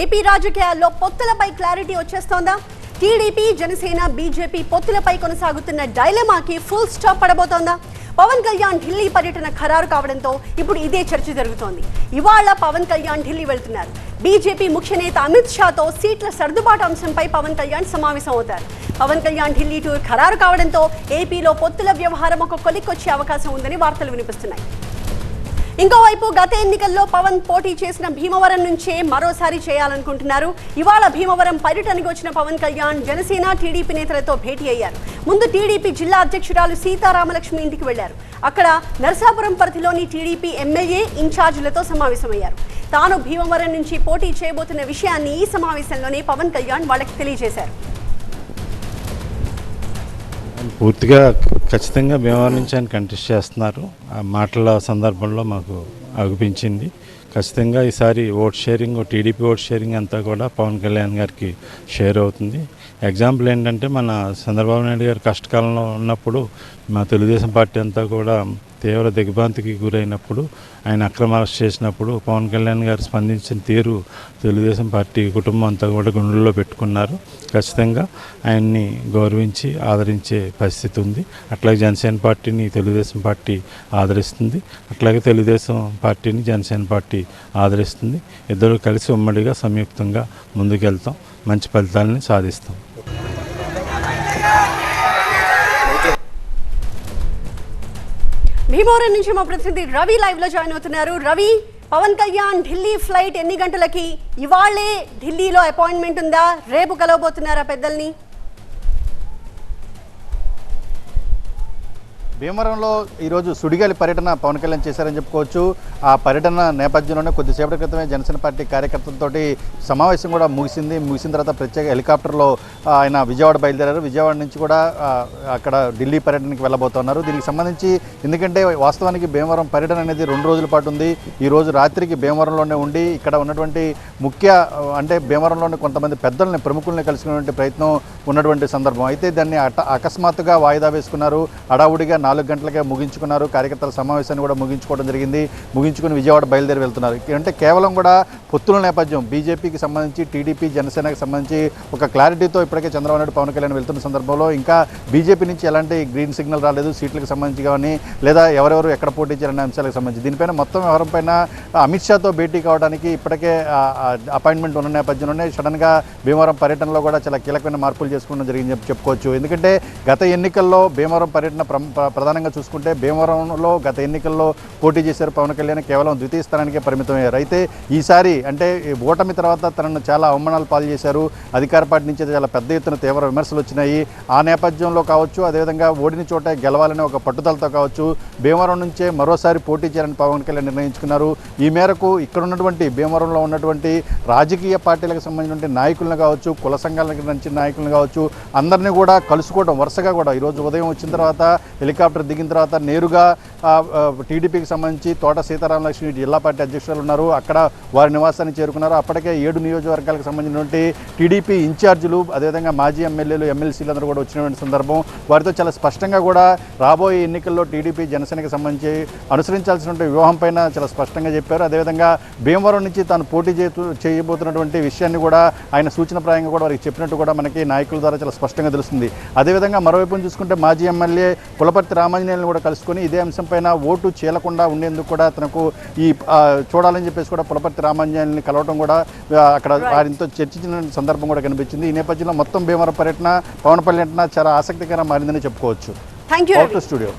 AP రాజకీయాల్లో పొత్తులపై clarity వచ్చేస్తోందా? టీడీపీ జనసేన బీజేపీ పొత్తులపై కొనసాగుతున్న డైలమాకి ఫుల్ స్టాప్ పడబోతోందా? పవన్ కళ్యాణ్ ఢిల్లీ పర్యటన ఖరారు కావడంతో ఇప్పుడు ఇదే చర్చ జరుగుతోంది. ఇవాళ పవన్ కళ్యాణ్ ఢిల్లీ వెళ్తున్నారు. బీజేపీ ముఖ్య నేత అమిత్ షాతో సీట్ల సర్దుబాటు అంశంపై పవన్ కళ్యాణ్ సమావేశం అవుతారు పవన్ కళ్యాణ్ ఢిల్లీ టూర్ ఖరారు కావడంతో ఏపీలో పొత్తుల వ్యవహారం ఒక కొలిక్కొచ్చే అవకాశం ఉందని వార్తలు వినిపిస్తున్నాయి. ఇంకోవైపు గత ఎన్నికల్లో పవన్ పోటీ చేసిన భీమవరం నుంచే మరోసారి చేయాలనుకుంటున్నారు. ఇవాళ భీమవరం పర్యటనకు వచ్చిన పవన్ కళ్యాణ్ జనసేన టీడీపీ నేతలతో భేటీ అయ్యారు. ముందు టీడీపీ జిల్లా అధ్యక్షురాలు సీతారామలక్ష్మి ఇంటికి వెళ్ళారు. అక్కడ నరసాపురం పరిధిలోని టీడీపీ ఎమ్మెల్యే ఇన్ఛార్జీలతో సమావేశమయ్యారు. తాను భీమవరం నుంచి పోటీ చేయబోతున్న విషయాన్ని ఈ సమావేశంలోనే పవన్ కళ్యాణ్ వాళ్ళకి తెలియజేశారు. పూర్తిగా ఖచ్చితంగా భీమవరం నుంచి ఆయన కంటెస్ట్ చేస్తున్నారు. ఆ మాటల సందర్భంలో మాకు అగుపించింది ఖచ్చితంగా ఈసారి vote sharing TDP vote sharing అంతా కూడా పవన్ కళ్యాణ్ గారికి షేర్ అవుతుంది. ఎగ్జాంపుల్ ఏంటంటే మన చంద్రబాబు నాయుడు గారు కష్టకాలంలో ఉన్నప్పుడు మా తెలుగుదేశం పార్టీ అంతా కూడా తీవ్ర దిగ్భ్రాంతికి గురైనప్పుడు ఆయన అక్రమ అరెస్ట్ చేసినప్పుడు పవన్ కళ్యాణ్ గారు స్పందించిన తీరు తెలుగుదేశం పార్టీ కుటుంబం అంతా కూడా గుండెల్లో పెట్టుకున్నారు. ఖచ్చితంగా ఆయన్ని గౌరవించి ఆదరించే పరిస్థితి ఉంది. అట్లాగే జనసేన పార్టీని తెలుగుదేశం పార్టీ ఆదరిస్తుంది. అట్లాగే తెలుగుదేశం పార్టీని జనసేన పార్టీ ఆదరిస్తుంది. ఇద్దరు కలిసి ఉమ్మడిగా సంయుక్తంగా ముందుకెళ్తాం. మంచి ఫలితాలని సాధిస్తాం. భీమవరం నుంచి మా ప్రతినిధి రవి లైవ్లో జాయిన్ అవుతున్నారు. రవి పవన్ కళ్యాణ్ ఢిల్లీ ఫ్లైట్ ఎన్ని గంటలకి? ఇవాళే ఢిల్లీలో అపాయింట్మెంట్ ఉందా? రేపు కలవబోతున్నారా పెద్దల్ని? భీమవరంలో ఈరోజు సుడిగాలి పర్యటన పవన్ కళ్యాణ్ చేశారని చెప్పుకోవచ్చు. ఆ పర్యటన నేపథ్యంలోనే కొద్దిసేపటి క్రితమే జనసేన పార్టీ కార్యకర్తలతో సమావేశం కూడా ముగిసింది. ముగిసిన తర్వాత ప్రత్యేక హెలికాప్టర్లో ఆయన విజయవాడ బయలుదేరారు. విజయవాడ నుంచి కూడా అక్కడ ఢిల్లీ పర్యటనకి వెళ్ళబోతున్నారు. దీనికి సంబంధించి ఎందుకంటే వాస్తవానికి భీమవరం పర్యటన అనేది రెండు రోజుల పాటు ఉంది. ఈ రోజు రాత్రికి భీమవరంలోనే ఉండి ఇక్కడ ఉన్నటువంటి ముఖ్య అంటే భీమవరంలోని కొంతమంది పెద్దల్ని ప్రముఖుల్ని కలుసుకునేటువంటి ప్రయత్నం ఉన్నటువంటి సందర్భం. అయితే దాన్ని అట అకస్మాత్తుగా వాయిదా వేసుకున్నారు. హడావుడిగా నాలుగు గంటలకే ముగించుకున్నారు. కార్యకర్తల సమావేశాన్ని కూడా ముగించుకోవడం జరిగింది. ముగించుకుని విజయవాడ బయలుదేరి వెళ్తున్నారు. అంటే కేవలం కూడా పొత్తుల నేపథ్యం బీజేపీకి సంబంధించి టీడీపీ జనసేనకి సంబంధించి ఒక క్లారిటీతో ఇప్పటికే చంద్రబాబు నాయుడు పవన్ కళ్యాణ్ వెళ్తున్న సందర్భంలో ఇంకా బీజేపీ నుంచి ఎలాంటి గ్రీన్ సిగ్నల్ రాలేదు. సీట్లకు సంబంధించి కానీ లేదా ఎవరెవరు ఎక్కడ పోటీ చేయాలనే అంశాలకు సంబంధించి. దీనిపైన మొత్తం వ్యవహారం పైన అమిత్ షాతో భేటీ కావడానికి ఇప్పటికే అపాయింట్మెంట్ ఉన్న నేపథ్యంలోనే సడన్గా భీమవరం పర్యటనలో కూడా చాలా కీలకమైన మార్పులు చేసుకోవడం జరిగింది చెప్పుకోవచ్చు. ఎందుకంటే గత ఎన్నికల్లో భీమవరం పర్యటన ప్ర- ప్రధానంగా చూసుకుంటే భీమవరంలో గత ఎన్నికల్లో పోటీ చేశారు పవన్ కళ్యాణ్ కేవలం ద్వితీయ స్థానానికే పరిమితమయ్యారు. అయితే ఈసారి అంటే ఓటమి తర్వాత తనను చాలా అవమానాలు పాలు చేశారు. అధికార పార్టీ నుంచి చాలా పెద్ద ఎత్తున తీవ్ర విమర్శలు వచ్చినాయి. ఆ నేపథ్యంలో కావచ్చు అదేవిధంగా ఓడిన చోట గెలవాలనే ఒక పట్టుదలతో కావచ్చు భీమవరం నుంచే మరోసారి పోటీ చేయాలని పవన్ కళ్యాణ్ నిర్ణయించుకున్నారు. ఈ మేరకు ఇక్కడ ఉన్నటువంటి భీమవరంలో ఉన్నటువంటి రాజకీయ పార్టీలకు సంబంధించిన నాయకులను కావచ్చు కుల సంఘాలకు నుంచి నాయకులను కావచ్చు అందరినీ కూడా కలుసుకోవడం వరుసగా కూడా ఈరోజు ఉదయం వచ్చిన తర్వాత హెలికాప్టర్ దిగిన తర్వాత నేరుగా టీడీపీకి సంబంధించి తోట సీతారామలక్ష్మి జిల్లా పార్టీ అధ్యక్షులు ఉన్నారు. అక్కడ వారి నివాసాన్ని చేరుకున్నారు. అప్పటికే ఏడు నియోజకవర్గాలకు సంబంధించినటువంటి టీడీపీ ఇన్ఛార్జీలు అదేవిధంగా మాజీ ఎమ్మెల్యేలు ఎమ్మెల్సీలు అందరూ కూడా వచ్చినటువంటి సందర్భం. వారితో చాలా స్పష్టంగా కూడా రాబోయే ఎన్నికల్లో టీడీపీ జనసేనకి సంబంధించి అనుసరించాల్సినటువంటి వ్యూహం పైన చాలా స్పష్టంగా చెప్పారు. అదేవిధంగా భీమవరం నుంచి తాను పోటీ చేయబోతున్నటువంటి విషయాన్ని కూడా ఆయన సూచనప్రాయంగా కూడా వారికి చెప్పినట్టు కూడా మనకి నాయకుల ద్వారా చాలా స్పష్టంగా తెలుస్తుంది. అదేవిధంగా మరోవైపు చూసుకుంటే మాజీ ఎమ్మెల్యే పులపర్తి రామాంజనేయులను కూడా కలుసుకొని ఇదే అంశంపైన ఓటు చేయకుండా ఉండేందుకు కూడా తనకు ఈ చూడాలని చెప్పేసి కూడా పులపర్తి రామాంజనేయుల్ని కలవడం కూడా అక్కడ వారితో చర్చించిన సందర్భం కూడా కనిపించింది. ఈ నేపథ్యంలో మొత్తం భీమవరం పర్యటన పవన్ పర్యటన చాలా ఆసక్తికరంగా మారిందని చెప్పుకోవచ్చు. Thank you studio